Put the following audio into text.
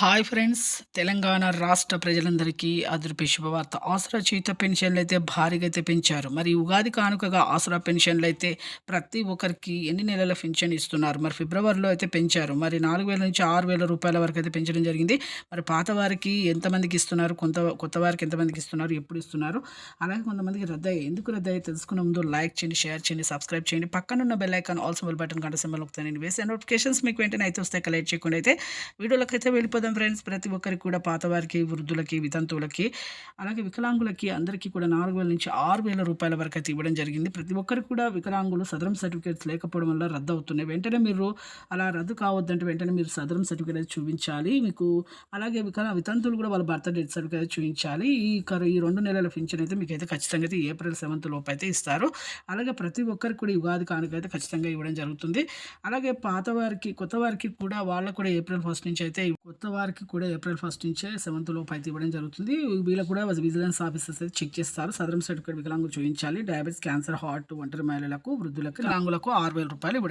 Hi friends. Telangana రాష్ట్ర ప్రజలందరికీ అదృపి శుభవార్త. ఆసరా చేత పెన్షన్లు అయితే భారీగా అయితే పెంచారు. మరి ఉగాది కానుకగా ఆసరా పెన్షన్లు అయితే ప్రతి ఒక్కరికి ఎన్ని నెలల పెన్షన్ ఇస్తున్నారు? మరి ఫిబ్రవరిలో అయితే పెంచారు. మరి నాలుగు వేల నుంచి ఆరు వేల రూపాయల వరకు అయితే పెంచడం జరిగింది. మరి పాత వారికి ఎంతమందికి ఇస్తున్నారు? కొంత కొత్త వారికి ఎంతమందికి ఇస్తున్నారు? ఎప్పుడు ఇస్తున్నారు? అలాగే కొంతమందికి రద్దయ్యాయి. ఎందుకు రద్దయ్యాయి తెలుసుకునే ముందు లైక్ చేయండి షేర్ చేయండి సబ్స్క్రైబ్ చేయండి. పక్కనున్న bell icon also bell button గంట సింబల్ ఒకటి నేను వేసే నోటిఫికేషన్స్ మీకు వెంటనే అయితే వస్తాయి. కలెక్ట్ చేయకుండా అయితే వీడియోలోకి అయితే వెళ్ళిపోదాం. ఫ్రెండ్స్. ప్రతి ఒక్కరికి కూడా పాత వారికి వృద్ధులకి వితంతువులకి అలాగే వికలాంగులకి అందరికీ కూడా నాలుగు వేల నుంచి ఆరు వేల రూపాయల వరకు అయితే ఇవ్వడం జరిగింది. ప్రతి ఒక్కరికి కూడా వికలాంగులు సదరం సర్టిఫికేట్స్ లేకపోవడం వల్ల రద్దు అవుతున్నాయి వెంటనే మీరు అలా రద్దు కావద్దంటే వెంటనే మీరు సదరం సర్టిఫికేట్ అయితే చూపించాలి. మీకు అలాగే వికలా వితంతువులు కూడా వాళ్ళ బర్త్ డేట్ సర్టిఫికేట్ చూపించాలి. ఈ ఈ రెండు నెలల పింఛన్ అయితే మీకు అయితే ఖచ్చితంగా అయితే ఏప్రిల్ సెవెంత్ లోపు అయితే ఇస్తారు. అలాగే ప్రతి ఒక్కరికి కూడా ఉగాది కానుక అయితే ఖచ్చితంగా ఇవ్వడం జరుగుతుంది. అలాగే పాత వారికి కొత్త వారికి కూడా వాళ్ళకు కూడా ఏప్రిల్ ఫస్ట్ నుంచి అయితే కొత్త వారికి కూడా ఏప్రిల్ ఫస్ట్ నుంచే సెవెంత్ లోపు అయితే ఇవ్వడం జరుగుతుంది. వీళ్ళకు కూడా విజిలెన్స్ ఆఫీసర్స్ అయితే చెక్ చేస్తారు. సదరం సర్టిఫికేట్ వికలాంగులు చూపించాలి. డయాబెటీస్ క్యాన్సర్ హార్ట్ ఒంటరి మహిళలకు వృద్ధులకు వికలాంగులకు ఆరు వేల రూపాయలు ఇవ్వడం